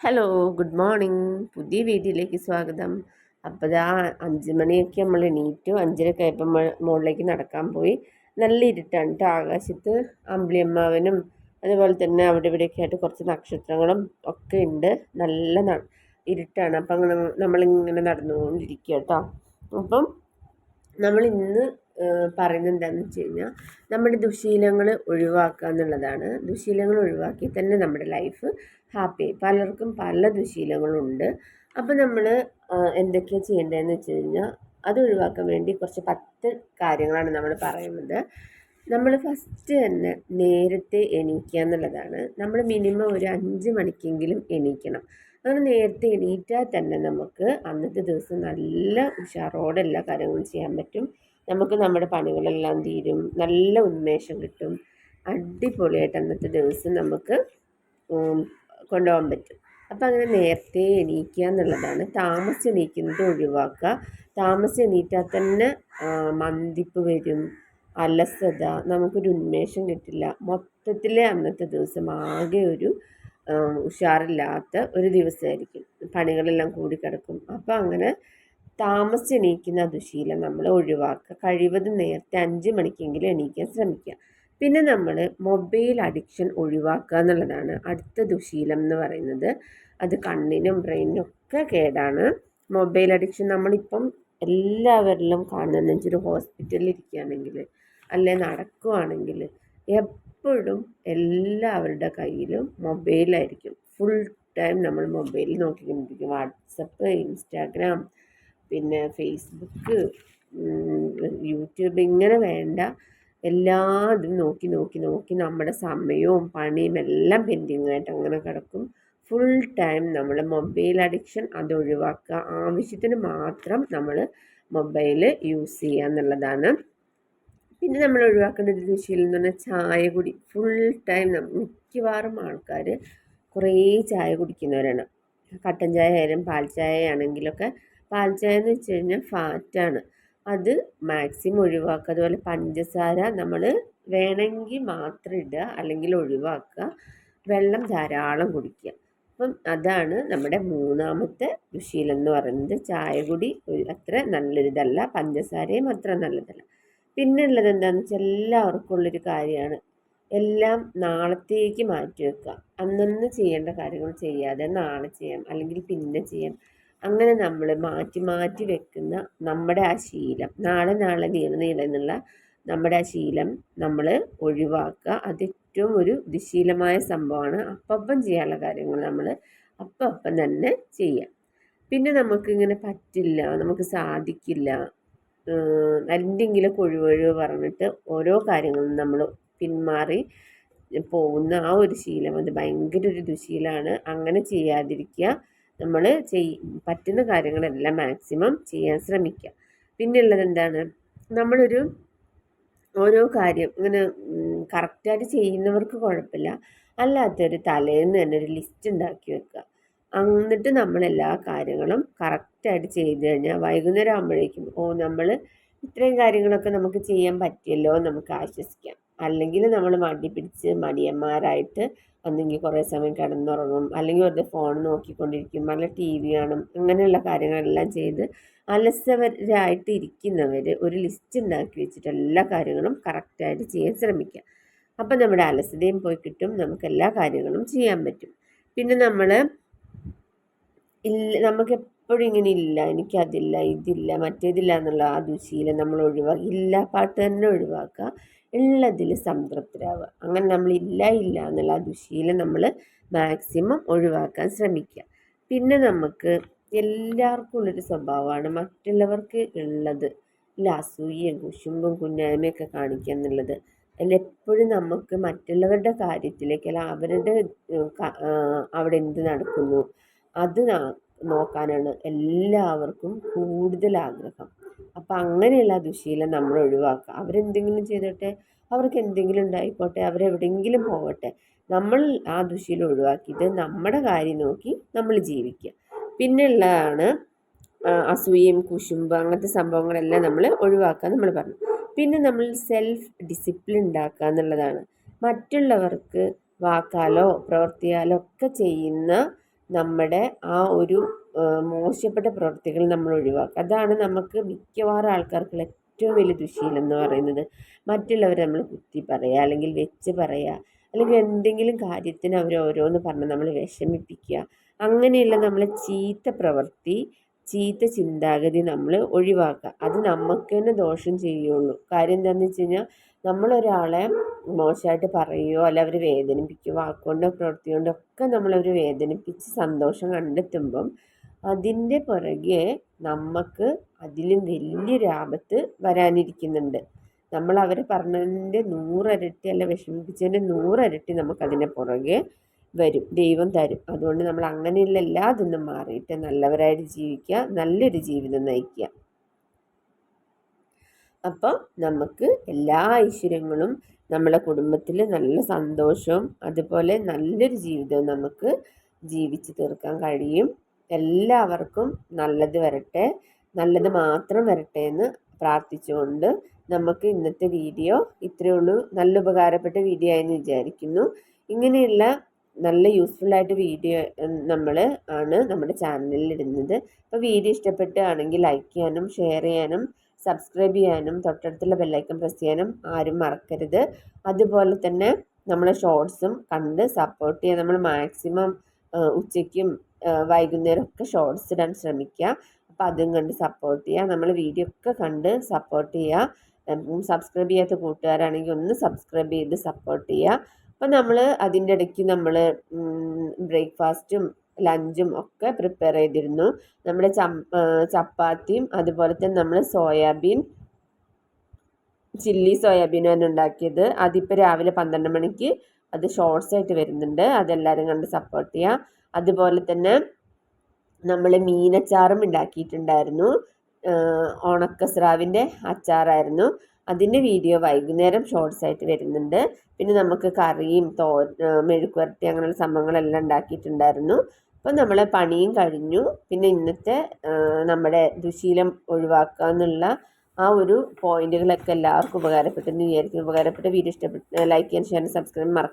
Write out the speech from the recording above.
Hello good morning പുതിയ വീഡിയോയിലേക്ക് സ്വാഗതം. അപ്പോൾ ആ അഞ്ച് മണിയൊക്കെ നമ്മൾ എണീറ്റു. അഞ്ചരയൊക്കെ ആയപ്പോൾ മുകളിലേക്ക് നടക്കാൻ പോയി. നല്ല ഇരുട്ടാണ് കേട്ടോ ആകാശത്ത് അമ്പിളിയമ്മാവനും അതുപോലെ തന്നെ അവിടെ ഇവിടെയൊക്കെ ആയിട്ട് കുറച്ച് നക്ഷത്രങ്ങളും ഒക്കെ ഉണ്ട് നല്ല ഇരുട്ടാണ്. അപ്പം നമ്മളിങ്ങനെ നടന്നുകൊണ്ടിരിക്കുക കേട്ടോ അപ്പം നമ്മൾ ഇന്ന് പറയുന്നത് എന്താണെന്ന് വെച്ച് കഴിഞ്ഞാൽ നമ്മുടെ ദുശീലങ്ങൾ ഒഴിവാക്കുക എന്നുള്ളതാണ്. ദുശീലങ്ങൾ ഒഴിവാക്കി തന്നെ നമ്മുടെ ലൈഫ് ഹാപ്പി പലർക്കും പല ദുശീലങ്ങളുണ്ട്. അപ്പോൾ നമ്മൾ എന്തൊക്കെയാണ് ചെയ്യേണ്ടതെന്ന് വെച്ച് കഴിഞ്ഞാൽ അത് ഒഴിവാക്കാൻ വേണ്ടി കുറച്ച് പത്ത് കാര്യങ്ങളാണ് നമ്മൾ പറയുന്നത്. നമ്മൾ ഫസ്റ്റ് തന്നെ നേരത്തെ എണീക്കുക എന്നുള്ളതാണ്. നമ്മൾ മിനിമം ഒരു അഞ്ച് മണിക്കെങ്കിലും എണീക്കണം. അങ്ങനെ നേരത്തെ എണീറ്റാൽ തന്നെ നമുക്ക് അന്നത്തെ ദിവസം നല്ല ഉഷാറോടെ എല്ലാ കാര്യങ്ങളും ചെയ്യാൻ പറ്റും. നമുക്ക് നമ്മുടെ പണികളെല്ലാം തീരും. നല്ല ഉന്മേഷം കിട്ടും. അടിപൊളിയായിട്ട് അന്നത്തെ ദിവസം നമുക്ക് കൊണ്ടുപോകാൻ പറ്റും. അപ്പം അങ്ങനെ നേരത്തെ എണീക്കുക എന്നുള്ളതാണ്. താമസിച്ച് എണീക്കുന്നത് ഒഴിവാക്കുക. താമസിച്ച് എണീറ്റാൽ തന്നെ മന്തിപ്പ് വരും. അലസത നമുക്കൊരു ഉന്മേഷം കിട്ടില്ല. മൊത്തത്തിൽ അന്നത്തെ ദിവസം ആകെ ഒരു ഉഷാറില്ലാത്ത ഒരു ദിവസമായിരിക്കും. പണികളെല്ലാം കൂടിക്കിടക്കും അപ്പോൾ അങ്ങനെ താമസിച്ച് എണീക്കുന്ന ദുശീലം നമ്മൾ ഒഴിവാക്കുക. കഴിവതും നേരത്തെ അഞ്ച് മണിക്കെങ്കിലും എണീക്കാൻ ശ്രമിക്കുക. പിന്നെ നമ്മൾ മൊബൈൽ അഡിക്ഷൻ ഒഴിവാക്കുക എന്നുള്ളതാണ് അടുത്ത ദുശീലം എന്ന് പറയുന്നത്. അത് കണ്ണിനും ബ്രെയിനിനും ഒക്കെ കേടാണ്. മൊബൈൽ അഡിക്ഷൻ നമ്മളിപ്പം എല്ലാവരിലും കാണുന്നതെന്ന് വെച്ചൊരു ഹോസ്പിറ്റലിൽ ഇരിക്കുകയാണെങ്കിൽ അല്ലെ നടക്കുകയാണെങ്കിൽ എപ്പോഴും എല്ലാവരുടെ കയ്യിലും മൊബൈലായിരിക്കും. ഫുൾ ടൈം നമ്മൾ മൊബൈലിൽ നോക്കിക്കൊണ്ടിരിക്കും. വാട്സപ്പ് ഇൻസ്റ്റാഗ്രാം പിന്നെ ഫേസ്ബുക്ക് യൂട്യൂബ് ഇങ്ങനെ വേണ്ട. എല്ലാ ഇതും നോക്കി നോക്കി നോക്കി നമ്മുടെ സമയവും പണിയും എല്ലാം പെൻഡിങ് ആയിട്ട് അങ്ങനെ കിടക്കും. ഫുൾ ടൈം നമ്മൾ മൊബൈൽ അഡിക്ഷൻ അത് ഒഴിവാക്കുക. ആവശ്യത്തിന് മാത്രം നമ്മൾ മൊബൈൽ യൂസ് ചെയ്യുക എന്നുള്ളതാണ്. പിന്നെ നമ്മൾ ഒഴിവാക്കേണ്ട ഒരു ശീലം എന്ന് പറഞ്ഞാൽ ചായ കുടി. ഫുൾ ടൈം മിക്കവാറും ആൾക്കാർ കുറേ ചായ കുടിക്കുന്നവരാണ്. കട്ടൻ ചായ ആയാലും പാൽ ചായ ആണെങ്കിലൊക്കെ പാൽ ചായ എന്ന് വെച്ച് കഴിഞ്ഞാൽ ഫാറ്റാണ്. അത് മാക്സിമം ഒഴിവാക്കുക. അതുപോലെ പഞ്ചസാര നമ്മൾ വേണമെങ്കിൽ മാത്രം ഇടുക അല്ലെങ്കിൽ ഒഴിവാക്കുക. വെള്ളം ധാരാളം കുടിക്കുക. അപ്പം അതാണ് നമ്മുടെ മൂന്നാമത്തെ ദുശീലം എന്ന് പറയുന്നത്. ചായ കുടി അത്ര നല്ലൊരിതല്ല പഞ്ചസാരയും അത്ര നല്ലതല്ല. പിന്നെ ഉള്ളത് എന്താണെന്ന് വെച്ചാൽ എല്ലാവർക്കും ഉള്ളൊരു കാര്യമാണ്. എല്ലാം നാളത്തേക്ക് മാറ്റി വെക്കുക. അന്നന്ന് ചെയ്യേണ്ട കാര്യങ്ങൾ ചെയ്യാതെ നാളെ ചെയ്യാം. അല്ലെങ്കിൽ പിന്നെ ചെയ്യാം. അങ്ങനെ നമ്മൾ മാറ്റി മാറ്റി വെക്കുന്ന നമ്മുടെ ആ ശീലം നാളെ നാളെ നീള നീള എന്നുള്ള നമ്മുടെ ആ ശീലം നമ്മൾ ഒഴിവാക്കുക. അത് ഏറ്റവും ഒരു ദുശീലമായ സംഭവമാണ്. അപ്പം ചെയ്യാനുള്ള കാര്യങ്ങൾ നമ്മൾ അപ്പം തന്നെ ചെയ്യാം. പിന്നെ നമുക്കിങ്ങനെ പറ്റില്ല നമുക്ക് സാധിക്കില്ല എന്തെങ്കിലും ഒഴിവൊഴിവ് പറഞ്ഞിട്ട് ഓരോ കാര്യങ്ങളും നമ്മൾ പിന്മാറി പോകുന്ന ആ ഒരു ശീലം അത് ഭയങ്കര ഒരു ദുശീലമാണ്. അങ്ങനെ ചെയ്യാതിരിക്കുക. നമ്മൾ ചെയ് പറ്റുന്ന കാര്യങ്ങളെല്ലാം മാക്സിമം ചെയ്യാൻ ശ്രമിക്കുക. പിന്നെയുള്ളത് എന്താണ്? നമ്മളൊരു ഓരോ കാര്യം ഇങ്ങനെ കറക്റ്റായിട്ട് ചെയ്യുന്നവർക്ക് കുഴപ്പമില്ല. അല്ലാത്തൊരു തലേന്ന് തന്നെ ഒരു ലിസ്റ്റ് ഉണ്ടാക്കി വെക്കുക. എന്നിട്ട് നമ്മൾ എല്ലാ കാര്യങ്ങളും കറക്റ്റായിട്ട് ചെയ്ത് കഴിഞ്ഞാൽ വൈകുന്നേരം ആകുമ്പോഴേക്കും ഓ നമ്മൾ ഇത്രയും കാര്യങ്ങളൊക്കെ നമുക്ക് ചെയ്യാൻ പറ്റിയല്ലോ നമുക്ക് ആശ്വസിക്കാം. അല്ലെങ്കിൽ നമ്മൾ മടി പിടിച്ച് മടിയന്മാരായിട്ട് ഒന്നെങ്കിൽ കുറേ സമയം കിടന്നുറങ്ങും അല്ലെങ്കിൽ വെറുതെ ഫോൺ നോക്കിക്കൊണ്ടിരിക്കും അല്ല ടി വി കാണും അങ്ങനെയുള്ള കാര്യങ്ങളെല്ലാം ചെയ്ത് അലസവരായിട്ട് ഇരിക്കുന്നവർ ഒരു ലിസ്റ്റ് ഉണ്ടാക്കി വെച്ചിട്ട് എല്ലാ കാര്യങ്ങളും കറക്റ്റായിട്ട് ചെയ്യാൻ ശ്രമിക്കുക. അപ്പം നമ്മുടെ അലസതയും പോയി കിട്ടും നമുക്ക് എല്ലാ കാര്യങ്ങളും ചെയ്യാൻ പറ്റും. പിന്നെ നമ്മൾ ഇല്ല നമുക്ക് എപ്പോഴും ഇങ്ങനെ ഇല്ല എനിക്കതില്ല ഇതില്ല മറ്റേതില്ല എന്നുള്ള ആ ദുശീലം നമ്മൾ ഒഴിവാക്കി ഇല്ല പാട്ട് തന്നെ ഒഴിവാക്കുക. ഉള്ളതിൽ സംതൃപ്തരാവുക. അങ്ങനെ നമ്മൾ ഇല്ല ഇല്ല എന്നുള്ള ആ ദുശീലം നമ്മൾ മാക്സിമം ഒഴിവാക്കാൻ ശ്രമിക്കുക. പിന്നെ നമുക്ക് എല്ലാവർക്കും ഉള്ളൊരു സ്വഭാവമാണ് മറ്റുള്ളവർക്ക് ഉള്ളത് ഇല്ല അസൂയയും കുശുമ്പും കുഞ്ഞായ്മയൊക്കെ കാണിക്കുക എന്നുള്ളത്. എപ്പോഴും നമുക്ക് മറ്റുള്ളവരുടെ കാര്യത്തിലേക്ക് അല്ല അവരുടെ അവിടെ എന്ത് നടക്കുന്നു അത് നോക്കാനാണ് എല്ലാവർക്കും കൂടുതൽ ആഗ്രഹം. അപ്പം അങ്ങനെയുള്ള ദുശീലം നമ്മൾ ഒഴിവാക്കുക. അവരെന്തെങ്കിലും ചെയ്തോട്ടെ അവർക്ക് എന്തെങ്കിലും ഉണ്ടായിക്കോട്ടെ അവരെവിടെയെങ്കിലും പോകട്ടെ നമ്മൾ ആ ദുശീലം ഒഴിവാക്കിയിട്ട് നമ്മുടെ കാര്യം നോക്കി നമ്മൾ ജീവിക്കുക. പിന്നെയുള്ളതാണ് അസൂയയും കുശുമ്പ് അങ്ങനത്തെ സംഭവങ്ങളെല്ലാം നമ്മൾ ഒഴിവാക്കുക നമ്മൾ പറഞ്ഞു. പിന്നെ നമ്മൾ സെൽഫ് ഡിസിപ്ലിൻ ഉണ്ടാക്കുക എന്നുള്ളതാണ്. മറ്റുള്ളവർക്ക് വാക്കാലോ പ്രവർത്തിയാലോ ഒക്കെ ചെയ്യുന്ന നമ്മുടെ ആ ഒരു മോശപ്പെട്ട പ്രവൃത്തികൾ നമ്മൾ ഒഴിവാക്കുക. അതാണ് നമുക്ക് മിക്കവാറും ആൾക്കാർക്ക് ഏറ്റവും വലിയ ദുശീലം എന്ന് പറയുന്നത്. മറ്റുള്ളവരെ നമ്മൾ കുത്തി പറയുക അല്ലെങ്കിൽ വെച്ച് പറയുക അല്ലെങ്കിൽ എന്തെങ്കിലും കാര്യത്തിന് അവർ ഓരോന്ന് പറഞ്ഞ് നമ്മൾ വിഷമിപ്പിക്കുക. അങ്ങനെയുള്ള നമ്മളെ ചീത്ത പ്രവൃത്തി ചീത്ത ചിന്താഗതി നമ്മൾ ഒഴിവാക്കുക. അത് നമുക്ക് തന്നെ ദോഷം ചെയ്യുള്ളൂ. കാര്യം എന്താണെന്ന് വെച്ച് കഴിഞ്ഞാൽ നമ്മളൊരാളെ മോശമായിട്ട് പറയുകയോ അല്ല അവർ വേദനിപ്പിക്കുകയോ വാക്കുകൊണ്ടോ പ്രവൃത്തി കൊണ്ടോ ഒക്കെ നമ്മളവർ വേദനിപ്പിച്ച് സന്തോഷം കണ്ടെത്തുമ്പം അതിന്റെ പുറകെ നമുക്ക് അതിലും വലിയൊരു ആപത്ത് വരാനിരിക്കുന്നുണ്ട്. നമ്മൾ അവർ പറഞ്ഞതിന്റെ നൂറരട്ടി അല്ല വിഷമിപ്പിച്ചതിന്റെ നൂറരട്ടി നമുക്കതിന്റെ പുറകെ വരും. ദൈവം തരും. അതുകൊണ്ട് നമ്മൾ അങ്ങനെയുള്ള എല്ലാ ഇതൊന്നും മാറിയിട്ട് നല്ലവരായിട്ട് ജീവിക്കുക നല്ലൊരു ജീവിതം നയിക്കുക. അപ്പം നമുക്ക് എല്ലാ ഐശ്വര്യങ്ങളും നമ്മുടെ കുടുംബത്തിൽ നല്ല സന്തോഷവും അതുപോലെ നല്ലൊരു ജീവിതവും നമുക്ക് ജീവിച്ചു തീർക്കാൻ കഴിയും. എല്ലാവർക്കും നല്ലത് വരട്ടെ. നല്ലത് മാത്രം വരട്ടെ എന്ന് പ്രാർത്ഥിച്ചുകൊണ്ട് നമുക്ക് ഇന്നത്തെ വീഡിയോ ഇത്രയേ ഉള്ളൂ. നല്ല ഉപകാരപ്പെട്ട വീഡിയോ ആയെന്ന് വിചാരിക്കുന്നു. ഇങ്ങനെയുള്ള നല്ല യൂസ്ഫുൾ ആയിട്ട് വീഡിയോ നമ്മൾ ആണ് നമ്മുടെ ചാനലിൽ ഇടുന്നത്. അപ്പോൾ വീഡിയോ ഇഷ്ടപ്പെട്ടാണെങ്കിൽ ലൈക്ക് ചെയ്യാനും ഷെയർ ചെയ്യാനും സബ്സ്ക്രൈബ് ചെയ്യാനും തൊട്ടടുത്തുള്ള ബെല്ലൈക്കൺ പ്രസ് ചെയ്യാനും ആരും മറക്കരുത്. അതുപോലെ തന്നെ നമ്മളെ ഷോർട്സും കണ്ട് സപ്പോർട്ട് ചെയ്യാൻ നമ്മൾ മാക്സിമം ഉച്ചയ്ക്കും വൈകുന്നേരം ഒക്കെ ഷോർട്സ് ഇടാൻ ശ്രമിക്കുക. അപ്പോൾ അതും കണ്ട് സപ്പോർട്ട് ചെയ്യുക. നമ്മൾ വീഡിയോ ഒക്കെ കണ്ട് സപ്പോർട്ട് ചെയ്യുക. സബ്സ്ക്രൈബ് ചെയ്യാത്ത കൂട്ടുകാരാണെങ്കിൽ ഒന്ന് സബ്സ്ക്രൈബ് ചെയ്ത് സപ്പോർട്ട് ചെയ്യുക. അപ്പം നമ്മൾ അതിന്റെ ഇടയ്ക്ക് നമ്മൾ ബ്രേക്ക്ഫാസ്റ്റും ലഞ്ചും ഒക്കെ പ്രിപ്പയർ ചെയ്തിരുന്നു. നമ്മുടെ ചപ്പാത്തിയും അതുപോലെ തന്നെ നമ്മൾ സോയാബീൻ ചില്ലി സോയാബീനാണ് ഉണ്ടാക്കിയത്. അതിപ്പോൾ രാവിലെ പന്ത്രണ്ട് മണിക്ക് അത് ഷോർട്സ് ആയിട്ട് വരുന്നുണ്ട്. അതെല്ലാവരും കണ്ട് സപ്പോർട്ട് ചെയ്യുക അതുപോലെ തന്നെ നമ്മൾ മീനച്ചാറും ഉണ്ടാക്കിയിട്ടുണ്ടായിരുന്നു. ഉണക്കസ്രാവിന്റെ അച്ചാറായിരുന്നു. അതിന്റെ വീഡിയോ വൈകുന്നേരം ഷോർട്സ് ആയിട്ട് വരുന്നുണ്ട്. പിന്നെ നമുക്ക് കറിയും തോ മെഴുക്കുവരട്ടി അങ്ങനെയുള്ള സംഭവങ്ങളെല്ലാം ഉണ്ടാക്കിയിട്ടുണ്ടായിരുന്നു. അപ്പം നമ്മളെ പണിയും കഴിഞ്ഞു. പിന്നെ ഇന്നത്തെ നമ്മുടെ ദുശീലം ഒഴിവാക്കുക എന്നുള്ള ആ ഒരു പോയിന്റുകളൊക്കെ എല്ലാവർക്കും ഉപകാരപ്പെട്ടെന്ന് വിചാരിക്കുന്നു. ഉപകാരപ്പെട്ട വീഡിയോ ഇഷ്ടപ്പെട്ട് ലൈക്ക് ചെയ്യാൻ ഷെയർ സബ്സ്ക്രൈബ് മറക്കും